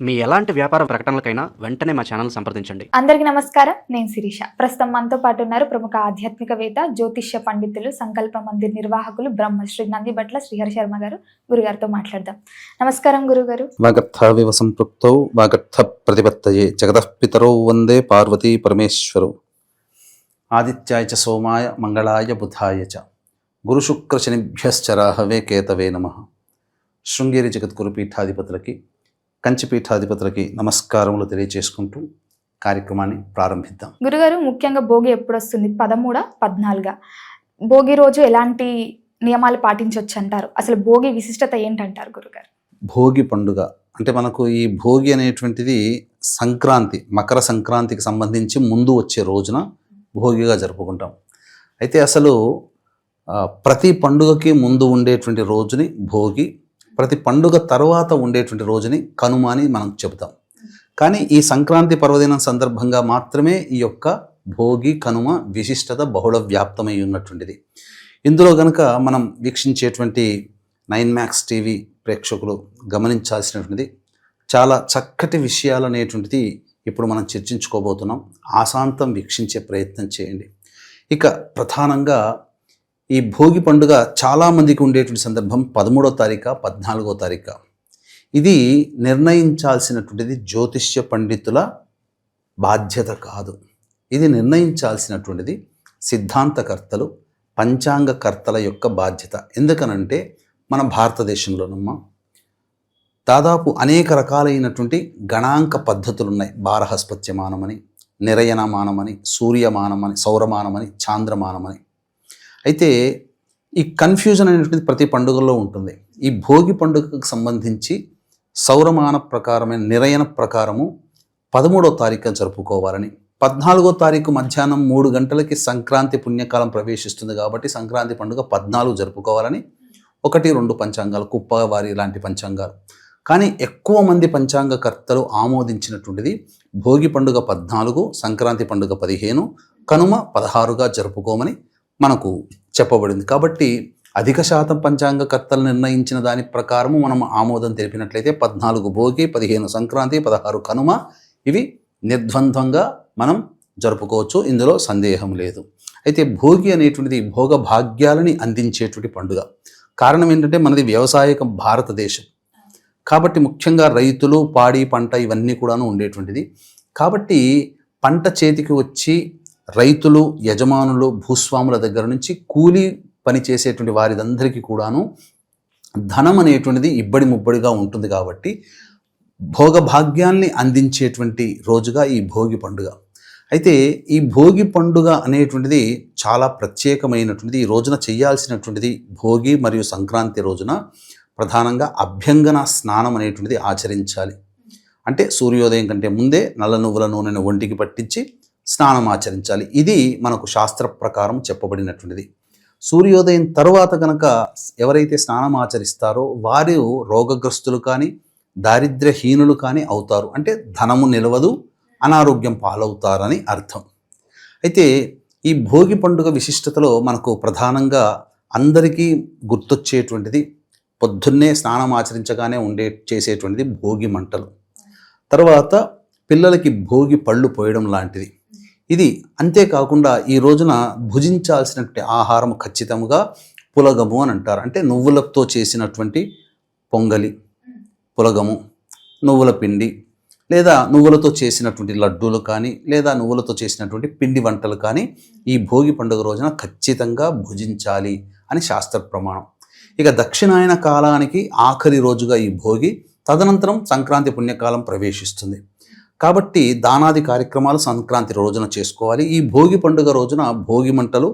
మీ ఎలాంటి వ్యాపార ప్రకటనలకైనా వెంటనే మా ఛానల్ సంప్రదించండి. అందరికీ నమస్కారం. నేను శిరీష. ప్రస్తుతం మనతో పాటు ఉన్నారు ప్రముఖ ఆధ్యాత్మికవేత్త జ్యోతిష్య పండితులు సంకల్ప మందిర్ నిర్వాహకులు బ్రహ్మశ్రీ నందిబట్ల శ్రీహరి శర్మ గారు. గురుగారితో మాట్లాడదాం. నమస్కారం గురుగారు. వాగర్థావివ సంపృక్తౌ వాగర్థ ప్రతిపత్తయే జగతః పితరౌ వందే పార్వతీ పరమేశ్వరౌ. ఆదిత్యాయ చ సోమాయ మంగళాయ బుధాయ చ. గురుశుక్రశనిభ్యశ్చరాహవే కేతవే నమ. శృంగేరి జగద్గురు పీఠాధిపతులకి కంచి పీఠాధిపతులకి నమస్కారములు తెలియచేసుకుంటూ కార్యక్రమాన్ని ప్రారంభిద్దాం. గురుగారు ముఖ్యంగా భోగి ఎప్పుడు వస్తుంది పదమూడ పద్నాలుగా? భోగి రోజు ఎలాంటి నియమాలు పాటించవచ్చు అంటారు అసలు భోగి విశిష్టత ఏంటంటారు గురుగారు? భోగి పండుగ అంటే మనకు ఈ భోగి అనేటువంటిది సంక్రాంతి మకర సంక్రాంతికి సంబంధించి ముందు వచ్చే రోజున భోగిగా జరుపుకుంటాం. అయితే అసలు ప్రతి పండుగకి ముందు ఉండేటువంటి రోజుని భోగి ప్రతి పండుగ తర్వాత ఉండేటువంటి రోజుని కనుమ అని మనం చెబుతాం. కానీ ఈ సంక్రాంతి పర్వదినం సందర్భంగా మాత్రమే ఈ యొక్క భోగి కనుమ విశిష్టత బహుళ వ్యాప్తమై ఉన్నటువంటిది ఇందులో గనక మనం వీక్షించేటువంటి నైన్ మ్యాక్స్ టీవీ ప్రేక్షకులు గమనించాల్సినటువంటిది చాలా చక్కటి విషయాలు అనేటువంటిది ఇప్పుడు మనం చర్చించుకోబోతున్నాం. ఆశాంతం వీక్షించే ప్రయత్నం చేయండి. ఇక ప్రధానంగా ఈ భోగి పండుగ చాలామందికి ఉండేటువంటి సందర్భం పదమూడో తారీఖు పద్నాలుగో తారీఖు. ఇది నిర్ణయించాల్సినటువంటిది జ్యోతిష్య పండితుల బాధ్యత కాదు. ఇది నిర్ణయించాల్సినటువంటిది సిద్ధాంతకర్తలు పంచాంగకర్తల యొక్క బాధ్యత. ఎందుకనంటే మన భారతదేశంలోనమ్మ దాదాపు అనేక రకాలైనటువంటి గణాంక పద్ధతులు ఉన్నాయి బారహస్పత్యమానమని నిరయనమానమని సూర్యమానమని సౌరమానమని చాంద్రమానమని. అయితే ఈ కన్ఫ్యూజన్ అనేటువంటిది ప్రతి పండుగలో ఉంటుంది. ఈ భోగి పండుగకు సంబంధించి సౌరమాన ప్రకారమైన నిరయన ప్రకారము పదమూడో తారీఖు జరుపుకోవాలని. పద్నాలుగో తారీఖు మధ్యాహ్నం మూడు గంటలకి సంక్రాంతి పుణ్యకాలం ప్రవేశిస్తుంది కాబట్టి సంక్రాంతి పండుగ పద్నాలుగు జరుపుకోవాలని. ఒకటి రెండు పంచాంగాలు కుప్పవారి లాంటి పంచాంగాలు. కానీ ఎక్కువ మంది పంచాంగకర్తలు ఆమోదించినటువంటిది భోగి పండుగ పద్నాలుగు సంక్రాంతి పండుగ పదిహేను కనుమ పదహారుగా జరుపుకోమని మనకు చెప్పబడింది. కాబట్టి అధిక శాతం పంచాంగకర్తలు నిర్ణయించిన దాని ప్రకారము మనం ఆమోదం తెలిపినట్లయితే పద్నాలుగు భోగి పదిహేను సంక్రాంతి పదహారు కనుమ ఇవి నిర్ద్వంద్వంగా మనం జరుపుకోవచ్చు. ఇందులో సందేహం లేదు. అయితే భోగి అనేటువంటిది భోగ భాగ్యాలని అందించేటువంటి పండుగ. కారణం ఏంటంటే మనది వ్యవసాయక భారతదేశం. కాబట్టి ముఖ్యంగా రైతులు పాడి పంట ఇవన్నీ కూడాను ఉండేటువంటిది. కాబట్టి పంట చేతికి వచ్చి రైతులు యజమానులు భూస్వాముల దగ్గర నుంచి కూలీ పని చేసేటువంటి వారిదందరికీ కూడాను ధనం అనేటువంటిది ఇబ్బడి ముబ్బడిగా ఉంటుంది కాబట్టి భోగభాగ్యాల్ని అందించేటువంటి రోజుగా ఈ భోగి పండుగ. అయితే ఈ భోగి పండుగ అనేటువంటిది చాలా ప్రత్యేకమైనటువంటిది. ఈ రోజున చేయాల్సినటువంటిది భోగి మరియు సంక్రాంతి రోజున ప్రధానంగా అభ్యంగన స్నానం అనేటువంటిది ఆచరించాలి. అంటే సూర్యోదయం కంటే ముందే నల్ల నువ్వుల నూనెను ఒంటికి పట్టించి స్నానం ఆచరించాలి. ఇది మనకు శాస్త్ర ప్రకారం చెప్పబడినటువంటిది. సూర్యోదయం తర్వాత కనుక ఎవరైతే స్నానం ఆచరిస్తారో వారు రోగగ్రస్తులు కానీ దారిద్ర్యహీనులు కానీ అవుతారు. అంటే ధనము నిలవదు అనారోగ్యం పాలవుతారని అర్థం. అయితే ఈ భోగి పండుగ విశిష్టతలో మనకు ప్రధానంగా అందరికీ గుర్తొచ్చేటువంటిది పొద్దున్నే స్నానం ఆచరించగానే ఉండే చేసేటువంటిది భోగి మంటలు. తర్వాత పిల్లలకి భోగి పళ్ళు పోయడం లాంటిది. ఇది అంతేకాకుండా ఈ రోజున భుజించాల్సినటువంటి ఆహారం ఖచ్చితంగా పులగము అని అంటారు. అంటే నువ్వులతో చేసినటువంటి పొంగలి పులగము నువ్వుల పిండి లేదా నువ్వులతో చేసినటువంటి లడ్డూలు కానీ లేదా నువ్వులతో చేసినటువంటి పిండి వంటలు కానీ ఈ భోగి పండుగ రోజున ఖచ్చితంగా భుజించాలి అని శాస్త్ర ప్రమాణం. ఇక దక్షిణాయన కాలానికి ఆఖరి రోజుగా ఈ భోగి తదనంతరం సంక్రాంతి పుణ్యకాలం ప్రవేశిస్తుంది. కాబట్టి దానాది కార్యక్రమాలు సంక్రాంతి రోజున చేసుకోవాలి. ఈ భోగి పండుగ రోజున భోగి మంటలు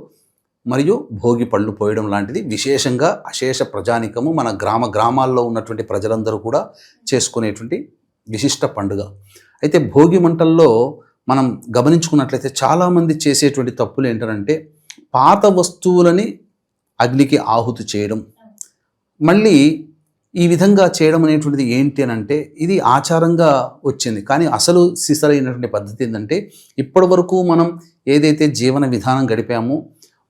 మరియు భోగి పళ్ళు పోయడం లాంటిది విశేషంగా అశేష ప్రజానికము మన గ్రామ గ్రామాల్లో ఉన్నటువంటి ప్రజలందరూ కూడా చేసుకునేటువంటి విశిష్ట పండుగ. అయితే భోగి మంటల్లో మనం గమనించుకున్నట్లయితే చాలామంది చేసేటువంటి తప్పులు ఏంటంటే పాత వస్తువులని అగ్నికి ఆహుతి చేయడం. మళ్ళీ ఈ విధంగా చేయడం అనేటువంటిది ఏంటి అని అంటే ఇది ఆచారంగా వచ్చింది. కానీ అసలు సిసలైనటువంటి పద్ధతి ఏంటంటే ఇప్పటి వరకు మనం ఏదైతే జీవన విధానం గడిపామో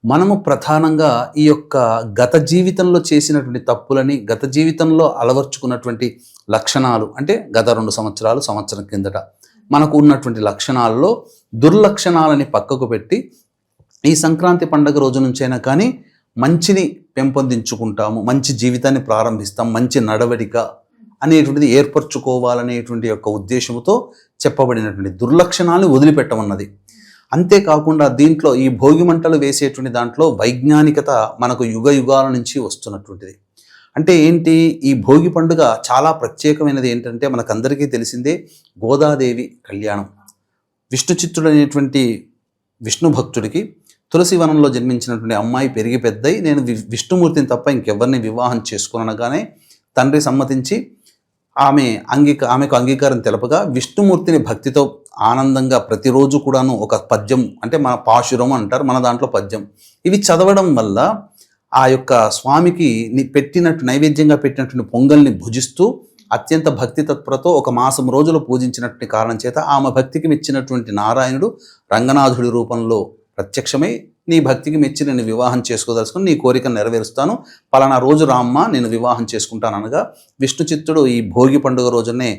మనము ప్రధానంగా ఈ యొక్క గత జీవితంలో చేసినటువంటి తప్పులని గత జీవితంలో అలవర్చుకున్నటువంటి లక్షణాలు అంటే గత రెండు సంవత్సరాలు సంవత్సరం కిందట మనకు ఉన్నటువంటి లక్షణాల్లో దుర్లక్షణాలని పక్కకు పెట్టి ఈ సంక్రాంతి పండగ రోజు నుంచైనా కానీ మంచిని పెంపొందించుకుంటాము మంచి జీవితాన్ని ప్రారంభిస్తాం మంచి నడవడిక అనేటువంటిది ఏర్పరచుకోవాలనేటువంటి యొక్క ఉద్దేశంతో చెప్పబడినటువంటి దుర్లక్షణాలను వదిలిపెట్టమన్నది. అంతేకాకుండా దీంట్లో ఈ భోగి మంటలు వేసేటువంటి దాంట్లో వైజ్ఞానికత మనకు యుగ యుగాల నుంచి వస్తున్నటువంటిది. అంటే ఏంటి? ఈ భోగి పండుగ చాలా ప్రత్యేకమైనది ఏంటంటే మనకందరికీ తెలిసిందే గోదాదేవి కళ్యాణం. విష్ణు చిత్తుడు అనేటువంటి విష్ణు భక్తుడికి తులసి వనంలో జన్మించినటువంటి అమ్మాయి పెరిగి పెద్దయి నేను వి- విష్ణుమూర్తిని తప్ప ఇంకెవరిని వివాహం చేసుకునగానే తండ్రి సమ్మతించి ఆమె అంగీక ఆమెకు అంగీకారం తెలపగా విష్ణుమూర్తిని భక్తితో ఆనందంగా ప్రతిరోజు కూడాను ఒక పద్యం అంటే మన పాశురం అంటారు మన దాంట్లో పద్యం. ఇవి చదవడం వల్ల ఆ యొక్క స్వామికి పెట్టినట్టు నైవేద్యంగా పెట్టినటువంటి పొంగల్ని భుజిస్తూ అత్యంత భక్తి తత్పరతో ఒక మాసం రోజులు పూజించినటువంటి కారణం చేత ఆమె భక్తికి మెచ్చినటువంటి నారాయణుడు రంగనాథుడి రూపంలో ప్రత్యక్షమై నీ భక్తికి మెచ్చి నేను వివాహం చేసుకోదలుచుకుని నీ కోరిక నెరవేరుస్తాను. పలానా రోజు రామ్మ నేను వివాహం చేసుకుంటాను అనగా విష్ణు చిత్తుడు ఈ భోగి పండుగ రోజునే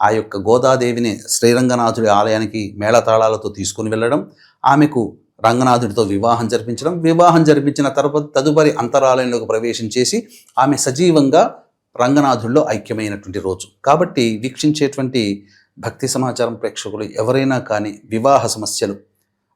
ఆ యొక్క గోదాదేవిని శ్రీరంగనాథుడి ఆలయానికి మేళతాళాలతో తీసుకుని వెళ్ళడం ఆమెకు రంగనాథుడితో వివాహం జరిపించడం వివాహం జరిపించిన తర్వాత తదుపరి అంతరాలయంలోకి ప్రవేశం చేసి ఆమె సజీవంగా రంగనాథుల్లో ఐక్యమైనటువంటి రోజు. కాబట్టి వీక్షించేటువంటి భక్తి సమాచారం ప్రేక్షకులు ఎవరైనా కానీ వివాహ సమస్యలు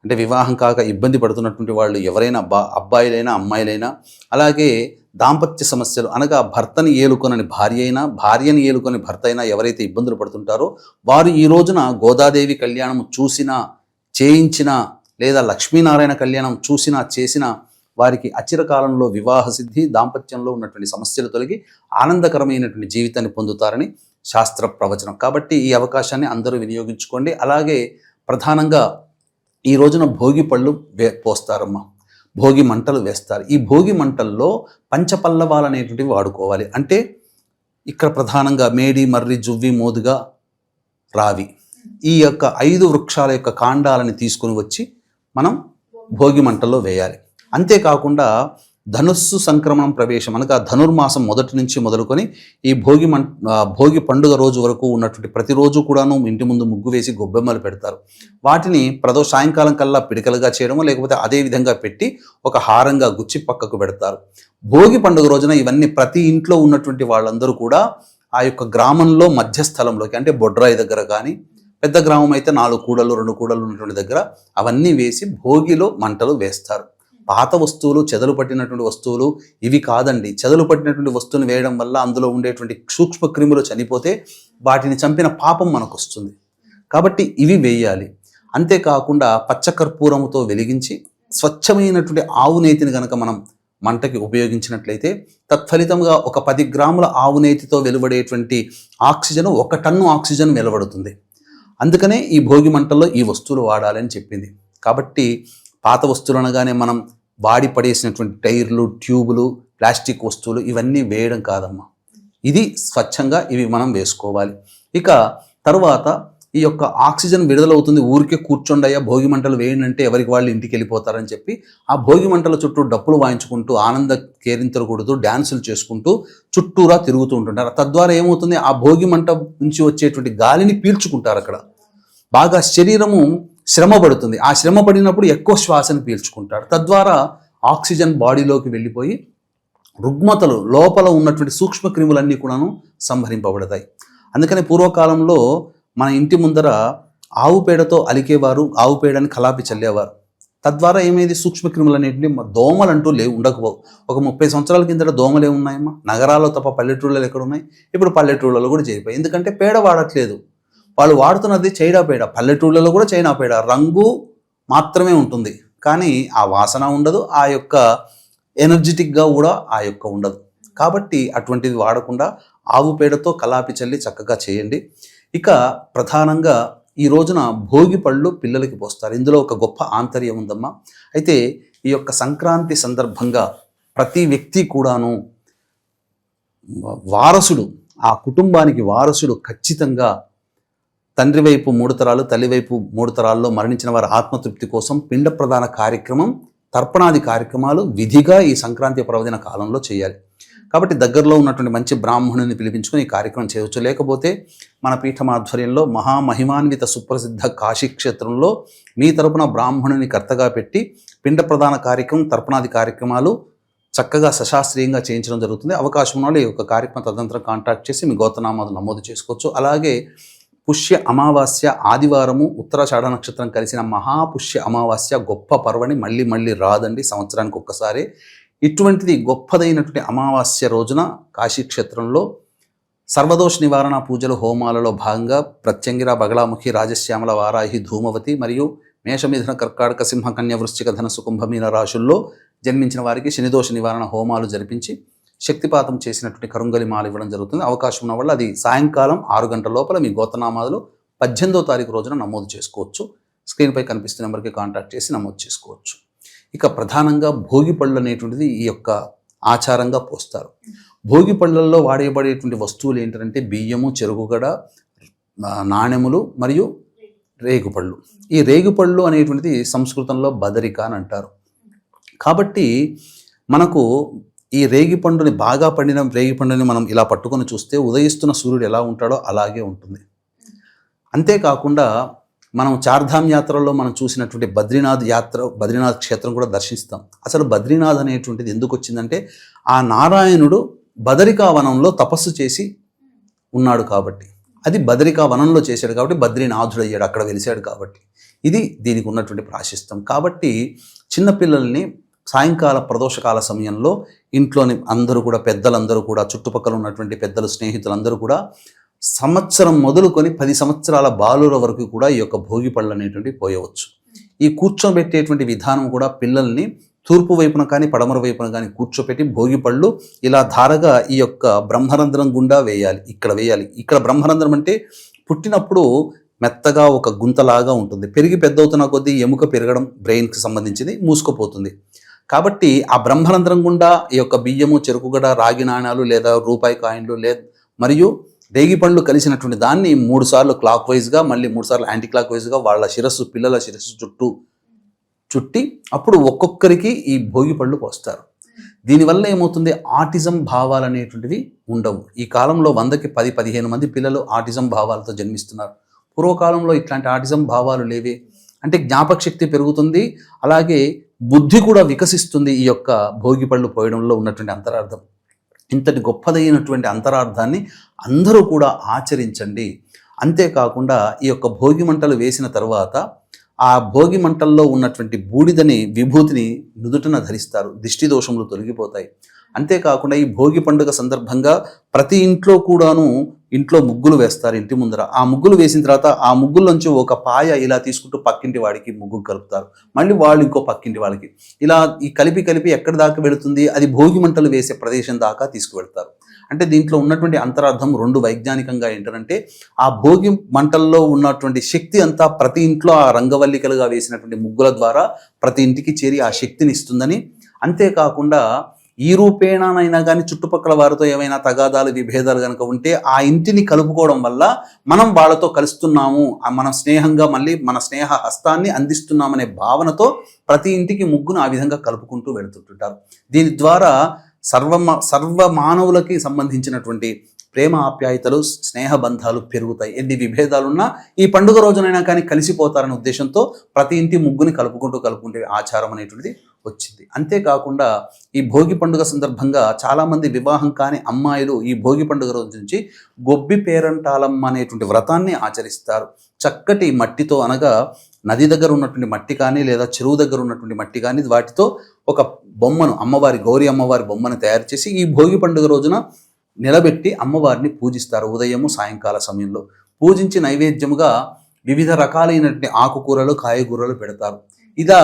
అంటే వివాహం కాక ఇబ్బంది పడుతున్నటువంటి వాళ్ళు ఎవరైనా బా అబ్బాయిలైనా అమ్మాయిలైనా అలాగే దాంపత్య సమస్యలు అనగా భర్తని ఏలుకొనని భార్య అయినా భార్యని ఏలుకొని భర్త అయినా ఎవరైతే ఇబ్బందులు పడుతుంటారో వారు ఈ రోజున గోదాదేవి కళ్యాణం చూసినా చేయించినా లేదా లక్ష్మీనారాయణ కళ్యాణం చూసినా చేసినా వారికి అచిరకాలంలో వివాహ సిద్ధి దాంపత్యంలో ఉన్నటువంటి సమస్యలు తొలగి ఆనందకరమైనటువంటి జీవితాన్ని పొందుతారని శాస్త్ర ప్రవచనం. కాబట్టి ఈ అవకాశాన్ని అందరూ వినియోగించుకోండి. అలాగే ప్రధానంగా ఈ రోజున భోగి పళ్ళు వే పోస్తారమ్మ. భోగి మంటలు వేస్తారు. ఈ భోగి మంటల్లో పంచపల్లవాలు అనేటువంటివి వాడుకోవాలి. అంటే ఇక్కడ ప్రధానంగా మేడి మర్రి జువ్వి మోదుగా రావి ఈ యొక్క ఐదు వృక్షాల యొక్క కాండాలని తీసుకొని వచ్చి మనం భోగి మంటల్లో వేయాలి. అంతేకాకుండా ధనుస్సు సంక్రమణం ప్రవేశం అనగా ధనుర్మాసం మొదటి నుంచి మొదలుకొని ఈ భోగి మం భోగి పండుగ రోజు వరకు ఉన్నటువంటి ప్రతిరోజు కూడాను ఇంటి ముందు ముగ్గు వేసి గొబ్బెమ్మలు పెడతారు. వాటిని ప్రదో సాయంకాలం కల్లా పిడికలుగా చేయడము లేకపోతే అదే విధంగా పెట్టి ఒక హారంగా గుచ్చి పక్కకు పెడతారు. భోగి పండుగ రోజున ఇవన్నీ ప్రతి ఇంట్లో ఉన్నటువంటి వాళ్ళందరూ కూడా ఆ యొక్క గ్రామంలో మధ్యస్థలంలోకి అంటే బొడ్రాయి దగ్గర కానీ పెద్ద గ్రామం అయితే నాలుగు కూడలు రెండు కూడలు ఉన్నటువంటి దగ్గర అవన్నీ వేసి భోగిలో మంటలు వేస్తారు. పాత వస్తువులు చెదలు పట్టినటువంటి వస్తువులు ఇవి కాదండి. చెదలు పట్టినటువంటి వస్తువుని వేయడం వల్ల అందులో ఉండేటువంటి సూక్ష్మ క్రిములు చనిపోతే వాటిని చంపిన పాపం మనకు వస్తుంది కాబట్టి ఇవి వేయాలి. అంతేకాకుండా పచ్చకర్పూరముతో వెలిగించి స్వచ్ఛమైనటువంటి ఆవు నేతిని కనుక మనం మంటకి ఉపయోగించినట్లయితే తత్ఫలితంగా ఒక పది గ్రాముల ఆవు నేతితో వెలువడేటువంటి ఆక్సిజన్ ఒక టన్ను ఆక్సిజన్ వెలువడుతుంది. అందుకనే ఈ భోగి మంటల్లో ఈ వస్తువులు వాడాలని చెప్పింది. కాబట్టి పాత వస్తువులు అనగానే మనం వాడి పడేసినటువంటి టైర్లు ట్యూబులు ప్లాస్టిక్ వస్తువులు ఇవన్నీ వేయడం కాదమ్మా. ఇది స్వచ్ఛంగా ఇవి మనం వేసుకోవాలి. ఇక తర్వాత ఈ యొక్క ఆక్సిజన్ విడుదలవుతుంది ఊరికే కూర్చోండయ్యా భోగి మంటలు వేయండి అంటే ఎవరికి వాళ్ళు ఇంటికి వెళ్ళిపోతారని చెప్పి ఆ భోగి మంటల చుట్టూ డప్పులు వాయించుకుంటూ ఆనంద కేరింతలు కొడుతూ డ్యాన్సులు చేసుకుంటూ చుట్టూరా తిరుగుతూ ఉంటుంటారు. తద్వారా ఏమవుతుంది? ఆ భోగి మంట నుంచి వచ్చేటువంటి గాలిని పీల్చుకుంటారు అక్కడ. బాగా శరీరము శ్రమ పడుతుంది ఆ శ్రమ పడినప్పుడు ఎక్కువ శ్వాసను పీల్చుకుంటాడు. తద్వారా ఆక్సిజన్ బాడీలోకి వెళ్ళిపోయి రుగ్మతలు లోపల ఉన్నటువంటి సూక్ష్మ క్రిములన్నీ కూడాను సంహరింపబడతాయి. అందుకని పూర్వకాలంలో మన ఇంటి ముందర ఆవు పేడతో అలికేవారు ఆవు పేడని కలాపి చల్లేవారు. తద్వారా ఏమైంది? సూక్ష్మ క్రిములు అనేటివి దోమలు అంటూ లేవు ఉండకపోవు. ఒక ముప్పై సంవత్సరాల కిందట దోమలు ఏమున్నాయమ్మా నగరాల్లో తప్ప పల్లెటూళ్ళలో ఎక్కడ ఉన్నాయి ఇప్పుడు పల్లెటూళ్ళలో కూడా చేరిపోయాయి. ఎందుకంటే పేడ వాడట్లేదు. వాళ్ళు వాడుతున్నది చైనా పేడ. పల్లెటూళ్ళలో కూడా చైనా పేడ. రంగు మాత్రమే ఉంటుంది. కానీ ఆ వాసన ఉండదు. ఆ యొక్క ఎనర్జెటిక్గా కూడా ఆ యొక్క ఉండదు. కాబట్టి అటువంటిది వాడకుండా ఆవు పేడతో కలాపి చల్లి చక్కగా చేయండి. ఇక ప్రధానంగా ఈ రోజున భోగి పళ్ళు పిల్లలకి పోస్తారు. ఇందులో ఒక గొప్ప ఆంతర్యం ఉందమ్మా. అయితే ఈ యొక్క సంక్రాంతి సందర్భంగా ప్రతి వ్యక్తి కూడాను వారసుడు ఆ కుటుంబానికి వారసుడు ఖచ్చితంగా తండ్రి వైపు మూడు తరాలు తల్లి వైపు మూడు తరాల్లో మరణించిన వారి ఆత్మతృప్తి కోసం పిండ ప్రధాన కార్యక్రమం తర్పణాది కార్యక్రమాలు విధిగా ఈ సంక్రాంతి పర్వదిన కాలంలో చేయాలి. కాబట్టి దగ్గరలో ఉన్నటువంటి మంచి బ్రాహ్మణుని పిలిపించుకొని ఈ కార్యక్రమం చేయవచ్చు. లేకపోతే మన పీఠం ఆధ్వర్యంలో మహామహిమాన్విత సుప్రసిద్ధ కాశీ క్షేత్రంలో మీ తరపున బ్రాహ్మణుని కర్తగా పెట్టి పిండ ప్రధాన కార్యక్రమం తర్పణాది కార్యక్రమాలు చక్కగా సశాస్త్రీయంగా చేయించడం జరుగుతుంది. అవకాశం ఉన్న వాళ్ళు ఈ యొక్క కార్యక్రమం తదనంతరం కాంటాక్ట్ చేసి మీ గోతనామాలు నమోదు చేసుకోవచ్చు. అలాగే పుష్య అమావాస్య ఆదివారము ఉత్తరాషాఢ నక్షత్రం కలిసిన మహాపుష్య అమావాస్య గొప్ప పర్వని మళ్ళీ మళ్ళీ రాదండి సంవత్సరానికి ఒక్కసారి. ఇటువంటిది గొప్పదైనటువంటి అమావాస్య రోజున కాశీక్షేత్రంలో సర్వదోష నివారణ పూజలు హోమాలలో భాగంగా ప్రత్యంగిర బగళాముఖి రాజశ్యామల వారాహి ధూమవతి మరియు మేషమిథున కర్కాటక సింహ కన్య వృశ్చిక ధనసు కుంభమీన రాశుల్లో జన్మించిన వారికి శనిదోష నివారణ హోమాలు జరిపించి శక్తిపాతం చేసినటువంటి కరుంగలి మాల ఇవ్వడం జరుగుతుంది. అవకాశం ఉన్న వాళ్ళు అది సాయంకాలం ఆరు గంటల లోపల మీ గోతనామాదులు పద్దెనిమిదో తారీఖు రోజున నమోదు చేసుకోవచ్చు. స్క్రీన్పై కనిపిస్తున్న నెంబర్కి కాంటాక్ట్ చేసి నమోదు చేసుకోవచ్చు. ఇక ప్రధానంగా భోగి పళ్ళు అనేటువంటిది ఈ యొక్క ఆచారంగా పోస్తారు. భోగి పళ్ళల్లో వాడేయబడేటువంటి వస్తువులు ఏంటంటే బియ్యము చెరుగుగడ నాణెములు మరియు రేగుపళ్ళు. ఈ రేగుపళ్ళు అనేటువంటిది సంస్కృతంలో బదరిక అని అంటారు. కాబట్టి మనకు ఈ రేగి పండుని బాగా పండిన రేగి పండుని మనం ఇలా పట్టుకొని చూస్తే ఉదయిస్తున్న సూర్యుడు ఎలా ఉంటాడో అలాగే ఉంటుంది. అంతేకాకుండా మనం చార్ధామ్ యాత్రలో మనం చూసినటువంటి బద్రీనాథ్ యాత్ర బద్రీనాథ్ క్షేత్రం కూడా దర్శిస్తాం. అసలు బద్రీనాథ్ అనేటువంటిది ఎందుకు వచ్చిందంటే ఆ నారాయణుడు బదరికా వనంలో తపస్సు చేసి ఉన్నాడు కాబట్టి. అది బదరికా వనంలో చేశాడు కాబట్టి బద్రీనాథుడు అయ్యాడు అక్కడ వెలిశాడు కాబట్టి. ఇది దీనికి ఉన్నటువంటి ప్రాశిస్తం కాబట్టి చిన్నపిల్లల్ని సాయంకాల ప్రదోషకాల సమయంలో ఇంట్లోని అందరూ కూడా పెద్దలందరూ కూడా చుట్టుపక్కల ఉన్నటువంటి పెద్దలు స్నేహితులందరూ కూడా సంవత్సరం మొదలుకొని పది సంవత్సరాల బాలుర వరకు కూడా ఈ యొక్క భోగి పళ్ళు అనేటువంటివి పోయవచ్చు. ఈ కూర్చోబెట్టేటువంటి విధానం కూడా పిల్లల్ని తూర్పు వైపున కానీ పడమర వైపున కానీ కూర్చోపెట్టి భోగి పళ్ళు ఇలా ధారగా ఈ యొక్క బ్రహ్మరంధ్రం గుండా వేయాలి. ఇక్కడ వేయాలి. ఇక్కడ బ్రహ్మరంధ్రం అంటే పుట్టినప్పుడు మెత్తగా ఒక గుంతలాగా ఉంటుంది. పెరిగి పెద్దవుతున్న కొద్దీ ఎముక పెరగడం బ్రెయిన్కి సంబంధించింది మూసుకుపోతుంది. కాబట్టి ఆ బ్రహ్మరంధ్రం గుండా ఈ యొక్క బియ్యము చెరుకుగడ రాగి నాణాలు లేదా రూపాయి కాయిన్లు లే మరియు రేగి పండ్లు కలిసినటువంటి దాన్ని మూడు సార్లు క్లాక్ వైజ్గా మళ్ళీ మూడు సార్లు యాంటీ క్లాక్ వైజ్గా వాళ్ళ శిరస్సు పిల్లల శిరస్సు చుట్టూ చుట్టి అప్పుడు ఒక్కొక్కరికి ఈ భోగి పళ్ళు పోస్తారు. దీనివల్ల ఏమవుతుంది? ఆటిజం భావాలు అనేటువంటివి ఉండవు. ఈ కాలంలో వందకి పది పదిహేను మంది పిల్లలు ఆటిజం భావాలతో జన్మిస్తున్నారు. పూర్వకాలంలో ఇట్లాంటి ఆటిజం భావాలు లేవే. అంటే జ్ఞాపక శక్తి పెరుగుతుంది అలాగే బుద్ధి కూడా వికసిస్తుంది ఈ యొక్క భోగి పళ్ళు పోయడంలో ఉన్నటువంటి అంతరార్థం. ఇంతటి గొప్పదైనటువంటి అంతరార్థాన్ని అందరూ కూడా ఆచరించండి. అంతేకాకుండా ఈ యొక్క భోగి మంటలు వేసిన తర్వాత ఆ భోగి మంటల్లో ఉన్నటువంటి బూడిదని విభూతిని నుదుటన ధరిస్తారు. దిష్టి దోషములు తొలగిపోతాయి. అంతేకాకుండా ఈ భోగి పండుగ సందర్భంగా ప్రతి ఇంట్లో కూడాను ఇంట్లో ముగ్గులు వేస్తారు ఇంటి ముందర. ఆ ముగ్గులు వేసిన తర్వాత ఆ ముగ్గుల్లోంచి ఒక పాయ ఇలా తీసుకుంటూ పక్కింటి వాడికి ముగ్గు కలుపుతారు. మళ్ళీ వాళ్ళు ఇంకో పక్కింటి వాళ్ళకి. ఇలా ఈ కలిపి కలిపి ఎక్కడి దాకా వెళుతుంది? అది భోగి మంటలు వేసే ప్రదేశం దాకా తీసుకువెళ్తారు. అంటే దీంట్లో ఉన్నటువంటి అంతరార్థం రెండు వైజ్ఞానికంగా ఏంటంటే ఆ భోగి మంటల్లో ఉన్నటువంటి శక్తి అంతా ప్రతి ఇంట్లో ఆ రంగవల్లికలుగా వేసినటువంటి ముగ్గుల ద్వారా ప్రతి ఇంటికి చేరి ఆ శక్తిని ఇస్తుందని. అంతేకాకుండా ఈ రూపేణానైనా కానీ చుట్టుపక్కల వారితో ఏమైనా తగాదాలు విభేదాలు కనుక ఉంటే ఆ ఇంటిని కలుపుకోవడం వల్ల మనం వాళ్ళతో కలుస్తున్నాము. మనం స్నేహంగా మళ్ళీ మన స్నేహ హస్తాన్ని అందిస్తున్నామనే భావనతో ప్రతి ఇంటికి ముగ్గును ఆ విధంగా కలుపుకుంటూ వెళుతుంటుంటారు. దీని ద్వారా సర్వ సర్వ మానవులకి సంబంధించినటువంటి ప్రేమ ఆప్యాయతలు స్నేహ బంధాలు పెరుగుతాయి. ఎన్ని విభేదాలున్నా ఈ పండుగ రోజునైనా కానీ కలిసిపోతారనే ఉద్దేశంతో ప్రతి ఇంటి ముగ్గుని కలుపుకుంటూ కలుపుకుంటే ఆచారం అనేటువంటిది వచ్చింది. అంతేకాకుండా ఈ భోగి పండుగ సందర్భంగా చాలామంది వివాహం కాని అమ్మాయిలు ఈ భోగి పండుగ రోజు నుంచి గొబ్బి పేరంటాలమ్మ అనేటువంటి వ్రతాన్ని ఆచరిస్తారు. చక్కటి మట్టితో అనగా నది దగ్గర ఉన్నటువంటి మట్టి కానీ లేదా చెరువు దగ్గర ఉన్నటువంటి మట్టి కానీ వాటితో ఒక బొమ్మను అమ్మవారి గౌరీ అమ్మవారి బొమ్మను తయారు చేసి ఈ భోగి పండుగ రోజున నిలబెట్టి అమ్మవారిని పూజిస్తారు. ఉదయము సాయంకాల సమయంలో పూజించి నైవేద్యముగా వివిధ రకాలైనటువంటి ఆకుకూరలు కాయగూరలు పెడతారు. ఇదా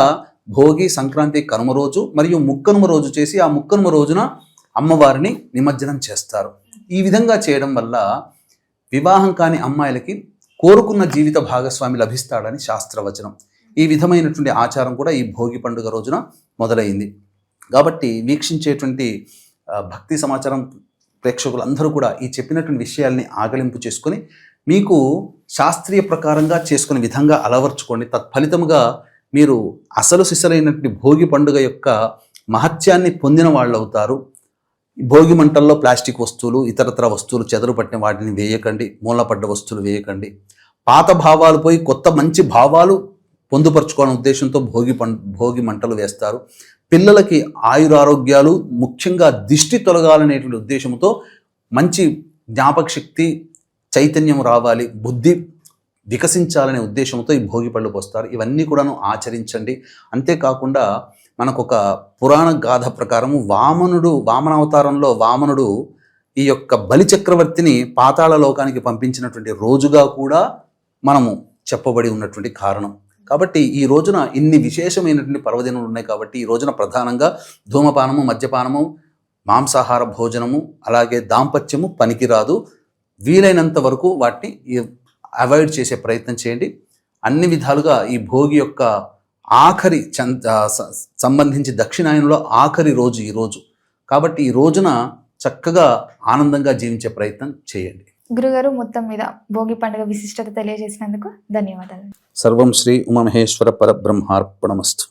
భోగి సంక్రాంతి కనుమ రోజు మరియు ముక్కనుమ రోజు చేసి ఆ ముక్కనుమ రోజున అమ్మవారిని నిమజ్జనం చేస్తారు. ఈ విధంగా చేయడం వల్ల వివాహం కాని అమ్మాయిలకి కోరుకున్న జీవిత భాగస్వామి లభిస్తాడని శాస్త్రవచనం. ఈ విధమైనటువంటి ఆచారం కూడా ఈ భోగి పండుగ రోజున మొదలైంది. కాబట్టి వీక్షించేటువంటి భక్తి సమాచారం ప్రేక్షకులందరూ కూడా ఈ చెప్పినటువంటి విషయాల్ని ఆగలింపు చేసుకొని మీకు శాస్త్రీయ ప్రకారంగా చేసుకునే విధంగా అలవర్చుకోండి. తత్ఫలితముగా మీరు అసలు సిసలైనటువంటి భోగి పండుగ యొక్క మహత్యాన్ని పొందిన వాళ్ళు అవుతారు భోగి మంటల్లో ప్లాస్టిక్ వస్తువులు ఇతరతర వస్తువులు చెదరు పట్టిన వాటిని వేయకండి మూలపడ్డ వస్తువులు వేయకండి. పాత భావాలు పోయి కొత్త మంచి భావాలు పొందుపరచుకోవాలనే ఉద్దేశంతో భోగి పం భోగి మంటలు వేస్తారు. పిల్లలకి ఆయురారోగ్యాలు ముఖ్యంగా దిష్టి తొలగాలనేటువంటి ఉద్దేశంతో మంచి జ్ఞాపక శక్తి చైతన్యం రావాలి బుద్ధి వికసించాలనే ఉద్దేశంతో ఈ భోగి పళ్ళు పోస్తారు. ఇవన్నీ కూడాను ఆచరించండి. అంతేకాకుండా మనకు ఒక పురాణ గాథ ప్రకారము వామనుడు వామనావతారంలో వామనుడు ఈ యొక్క బలి చక్రవర్తిని పాతాళ లోకానికి పంపించినటువంటి రోజుగా కూడా మనము చెప్పబడి ఉన్నటువంటి కారణం. కాబట్టి ఈ రోజున ఇన్ని విశేషమైనటువంటి పర్వదినాలు ఉన్నాయి కాబట్టి ఈ రోజున ప్రధానంగా ధూమపానము మద్యపానము మాంసాహార భోజనము అలాగే దాంపత్యము పనికిరాదు. వీలైనంత వరకు వాటిని అవాయిడ్ చేసే ప్రయత్నం చేయండి. అన్ని విధాలుగా ఈ భోగి యొక్క ఆఖరి సంబంధించి దక్షిణాయనంలో ఆఖరి రోజు ఈ రోజు. కాబట్టి ఈ రోజున చక్కగా ఆనందంగా జీవించే ప్రయత్నం చేయండి. గురుగారు మొత్తం మీద భోగి పండుగ విశిష్టత తెలియజేసినందుకు ధన్యవాదాలు. సర్వం శ్రీ ఉమామహేశ్వర పరబ్రహ్మార్పణమస్తు.